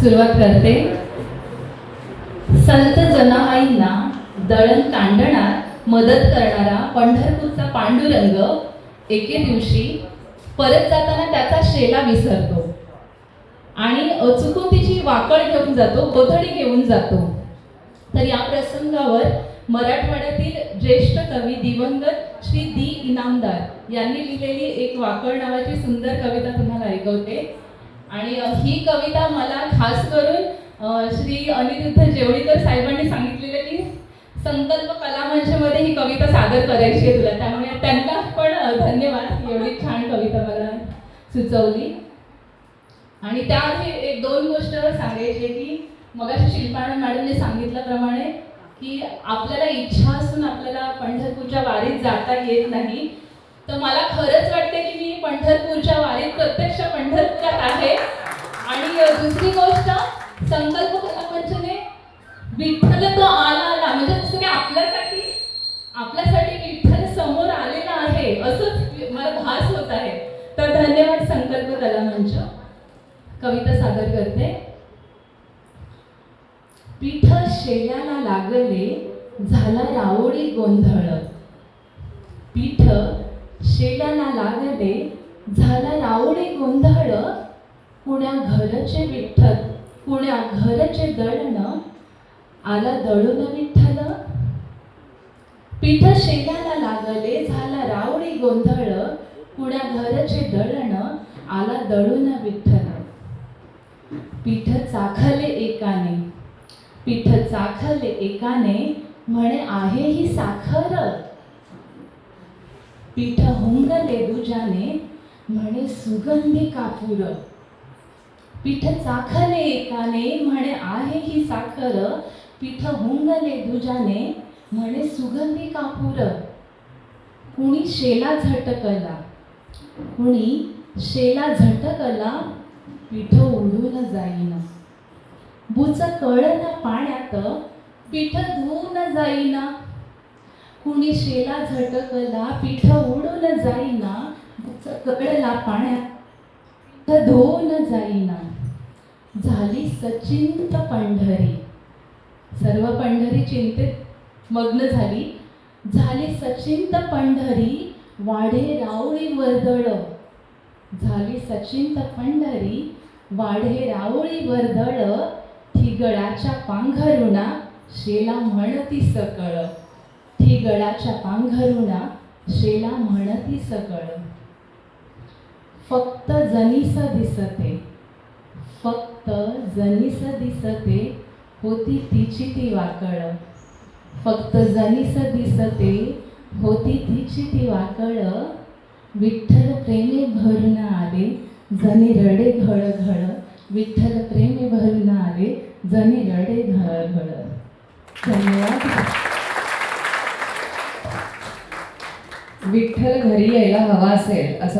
सुरुवात करते. संत जनाबाईंना दळण तांडणात मदत करणारा पंढरपूरचा पांडुरंग एके दिवशी परत जाताना त्याचा शेला विसरतो. आणि चुकून तिची वाकड घेऊन जातो गोधडी घेऊन जातो. तर या प्रसंगावर मराठवाड्यातील ज्येष्ठ कवी दिवंगत श्री दी इनामदार यांनी लिहिलेली एक वाकड नावाची सुंदर कविता तुम्हाला ऐकवते. आणि ही कविता मला खास करून श्री अनिरुद्ध जेवळीकर साहेबांनी सांगितलेलं की संकल्प कला मंचमध्ये ही कविता सादर करायची आहे तुला. त्यामुळे त्यांना पण धन्यवाद. एवढी छान कविता मला सुचवली. आणि त्याआधी एक दोन गोष्ट सांगायची की मगाशी शिल्पानंद मॅडमने सांगितल्याप्रमाणे की आपल्याला इच्छा असून आपल्याला पंढरपूरच्या वारीत जाता येत नाही. तर मला खरंच वाटते की मी पंढरपूरच्या वारीत प्रत्यक्ष पंढरपुरात आहे आणि अ, दुसरी गोष्ट संकल्प कलामंचने विठ्ठल तो आला आला म्हणजे जसं की आपल्यासाठी आपल्यासाठी विठ्ठल समोर आलेला आहे असंच मला भास होत आहे. तर धन्यवाद संकल्प कलामंच कविता सादर करते. पीठ शेल्याला लागले झाला रावळी गोंधळ. पीठ शेल्याला लागले झाला रावळी गोंधळ. कुण्या घरचे विठ्ठल? कुण्या घरचे दळण आला दळून विठ्ठल. पीठ शेगाला लागले झाला रावडी गोंधळ. कुण्या घरचे दळण आला दळून विठ्ठल. पीठ चाखले एकाने पीठ चाखले एकाने म्हणे आहे ही साखर? पीठ हुंगले दुजाने म्हणे सुगंधी कापूर. पीठ चाखले एकाने म्हणे आहे ही साखर. पीठ हुंगले दुजाने म्हणे सुगंधी कापूर. कुणी शेला झटकला. कुणी शेला झटकला पीठ उडून जाईन. बुच कळन पाण्यात पीठ धुवून जाईना. कुणी शेला झटकला पीठ उडून जाईना. बुच कळला पाण्यात पीठ धुवून जाईना. झाली सचिंत पंढरी. सर्व पंढरी चिंतेत मग्न झाली. झाली सचिंत पंढरी वाढे रावळी वर्दळ. झाली सचिंत पंढरी वाढे रावळी वर्दळ. ठिगळाच्या पांघरुणा शेला म्हणती सकळ. ठिगळाच्या पांघरुणा शेला म्हणती सकळ. फक्त जनीस दिसते. फक्त जनीस दिसते होती तिची ती वाकळ. फक्त जनीस दिसते होती तिची ती वाकळ. विठ्ठल प्रेमे भरून आले जनी रडे घळ घळ विठ्ठल प्रेमे भरून आले जनी रडे घळ घळ धन्यवाद. विठ्ठल घरी यायला हवा असेल असं